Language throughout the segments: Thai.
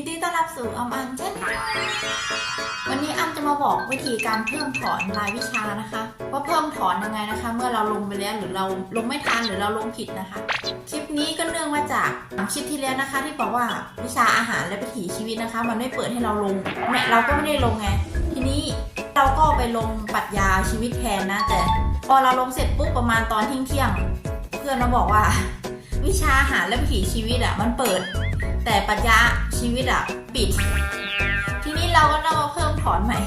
ยินดีต้อนรับสู่ออมอันเช่นวันนี้อันจะมาบอกวิธีการเพิ่มถอนรายวิชานะคะ ว่าเพิ่มถอนยังไงนะคะ เมื่อเราลงไปแล้วหรือเราลงไม่ทันหรือเราลงผิดนะคะ คลิปนี้ก็เนื่องมาจากคลิปที่แล้วนะคะ ที่บอกว่าวิชาอาหารและวิถีชีวิตนะคะ มันไม่เปิดให้เราลงเนี่ยเราก็ไม่ได้ลงไง ทีนี้เราก็ไปลงปรัชญาชีวิตแทนนะ แต่พอเราลงเสร็จปุ๊บประมาณตอนเที่ยงเที่ยงเพื่อนมาบอกว่า วิชาอาหารและวิถีชีวิตอะมันเปิด แต่ปรัชญา ชีวิตอะปิด ทีนี้เราก็ต้องมาเพิ่มถอนใหม่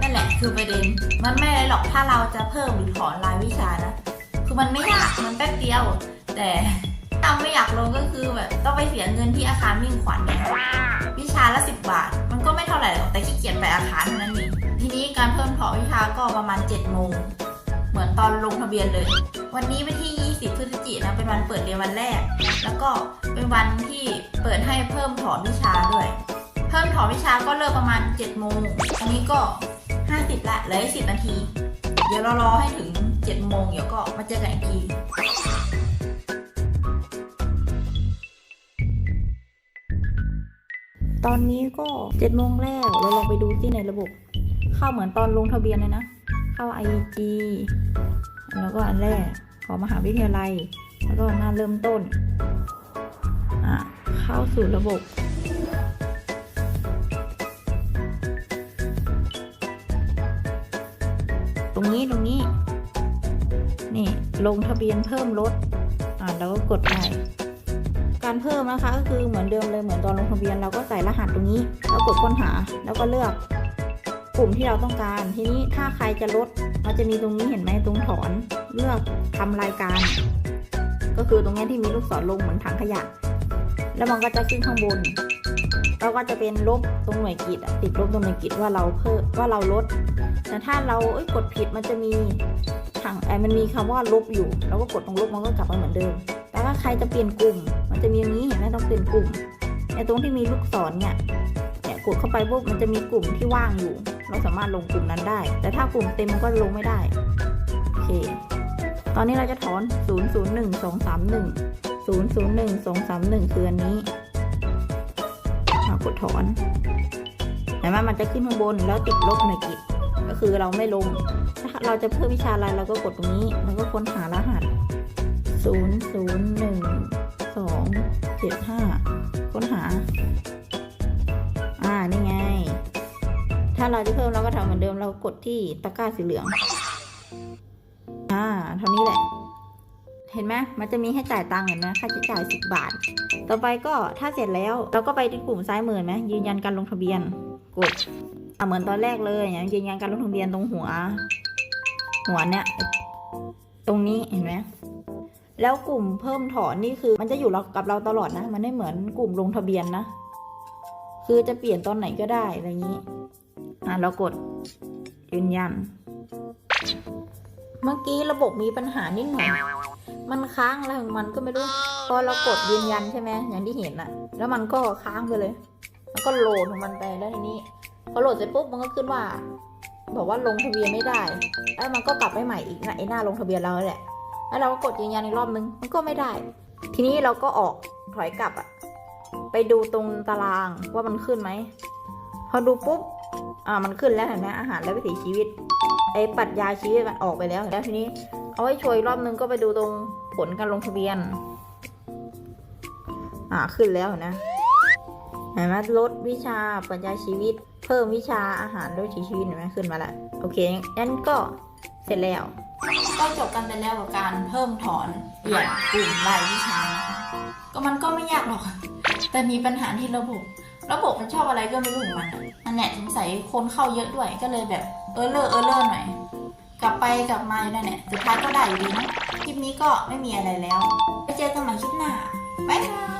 นั่นแหละคือประเด็น มันไม่อะไรหรอกถ้าเราจะเพิ่มหรือถอนรายวิชานะ คือมันไม่ยาก มันแป๊บเดียว แต่ถ้าไม่อยากลงก็คือแบบต้องไปเสียเงินที่อาคารมิ่งขวัญเนี่ยวิชาละสิบบาท มันก็ไม่เท่าไหร่หรอกแต่ขี้เกียจไปอาคารเท่านั้นเองทีนี้การเพิ่มถอนวิชาก็ประมาณ7จ็ดโมง เหมือนตอนลงทะเบียนเลย วันนี้วันที่ 20 พฤศจิกายนนะ เป็นวันเปิดเรียนวันแรก แล้วก็เป็นวันที่เปิดให้เพิ่มถอนวิชาด้วย เพิ่มถอนวิชาก็เริ่มประมาณ7โมงอันนี้ก็ 50ละเหลืออีก10นาที เดี๋ยวเรารอให้ถึง7โมงเดี๋ยวก็มาเจอกันอีกทีตอนนี้ก็7โมงแล้ว เราลองไปดูที่ในระบบ เข้าเหมือนตอนลงทะเบียนเลยนะ เข้า IG แล้วก็อันแรกของมหาวิทยาลัย แล้วก็หน้าเริ่มต้นอะเข้าสู่ระบบตรงนี้ตรงนี้ นี่ ลงทะเบียนเพิ่มรถอ่าแล้วก็กดไปการเพิ่มนะคะก็คือเหมือนเดิมเลยเหมือนตอนลงทะเบียนเราก็ใส่รหัสตรงนี้ แล้วกดค้นหาแล้วก็เลือก ลุ่มที่เราต้องการ ทีนี้ถ้าใครจะลดมันจะมีตรงนี้เห็นไหมตรงถอนเลือกทำรายการ ก็คือตรงนี้ที่มีลูกศรลงเหมือนถังขยะ แล้วมันก็จะขึ้นข้างบนเราก็จะเป็นลบตรงหน่วยกิจติดลบตรงหน่วยกิจว่าเราเพิ่มว่าเราลดแต่ถ้าเราเอ้ยกดผิดมันจะมีถังไอ้มันมีคำว่าลบอยู่เราก็กดตรงลบมันก็กลับมาเหมือนเดิม แต่ถ้าใครจะเปลี่ยนกลุ่ม มันจะมีอย่างนี้เห็นไหมต้องเปลี่ยนกลุ่มไอ้ตรงที่มีลูกศรเนี่ยเนี่ยกดเข้าไปปุ๊บมันจะมีกลุ่มที่ว่างอยู่ เราสามารถลงกลุ่มนั้นได้ แต่ถ้ากลุ่มเต็มมันก็ลงไม่ได้ โอเค ตอนนี้เราจะถอน 0 0 1 2 3 1 0 0 1 2 3 1 คืออันนี้เรากดถอนเห็นไหมมันจะขึ้นข้างบนแล้วติดลบหน่วยกิจ ก็คือเราไม่ลง ถ้าเราจะเพิ่มวิชาอะไรเราก็กดตรงนี้ แล้วก็ค้นหารหัส 0 0 1 2 7 5ค้น เราจะเพิ่มเราก็ทำเหมือนเดิมเรากดที่ตะกร้าสีเหลือง อ่าเท่านี้แหละ เห็นไหมมันจะมีให้จ่ายตังค์เห็นไหมค่าใช้จ่ายสิบบาท ต่อไปก็ถ้าเสร็จแล้ว เราก็ไปที่กลุ่มซ้ายมือนไหมยืนยันการลงทะเบียน กดอ่าเหมือนตอนแรกเลยอย่างยืนยันการลงทะเบียนตรงหัว หัวเนี่ยตรงนี้เห็นไหมแล้วกลุ่มเพิ่มถอนนี่คือ มันจะอยู่กับเราตลอดนะ มันไม่เหมือนกลุ่มลงทะเบียนนะ คือจะเปลี่ยนตอนไหนก็ได้อะไรอย่างนี้ อะเรากดยืนยัน เมื่อกี้ระบบมีปัญหานิดหน่อย มันค้างอะไรของมันก็ไม่รู้ พอเรากดยืนยันใช่ไหมอย่างที่เห็นอะแล้วมันก็ค้างไปเลย มันก็โหลดของมันไปแล้วทีนี้พอโหลดเสร็จปุ๊บมันก็ขึ้นว่า บอกว่าลงทะเบียนไม่ได้ แล้วมันก็กลับไปใหม่อีกนะไอ้หน้าลงทะเบียนเราแหละ แล้วเราก็กดยืนยันอีกรอบนึง มันก็ไม่ได้ ทีนี้เราก็ออกถอยกลับอะไปดูตรงตารางว่ามันขึ้นไหม พอดูปุ๊บ อ่ามันขึ้นแล้วเห็นไหมอาหารและวิถีชีวิตไอ้ปรัชญาชีวิตมันออกไปแล้วแล้วทีนี้ เอาไว้ช่วยรอบนึงก็ไปดูตรงผลการลงทะเบียน อ่าขึ้นแล้วเห็นะเห็นไหมลดวิชาปรัชญาชีวิต เพิ่มวิชาอาหารและวิถีชีวิตเห็นไหมขึ้นมาแล้วโอเคงั้นก็เสร็จแล้ว ก็จบกันไปแล้วกับการเพิ่มถอนเปลี่ยนกลุ่มรายวิชานะคะก็มันก็ไม่ยากหรอก แต่มีปัญหาที่ระบบ ระบบมันชอบอะไรก็ไม่รู้ของมันอะอันเนี้ยสงสัยคนเข้าเยอะด้วยก็เลยแบบเออเลอร์เออเลอร์หน่อย กลับไปกลับมาอยู่นั่นแหละสุดท้ายก็ได้อยู่ดีนะคลิปนี้ก็ไม่มีอะไรแล้วไปเจอกันใหม่คลิปหน้าบ๊ายบาย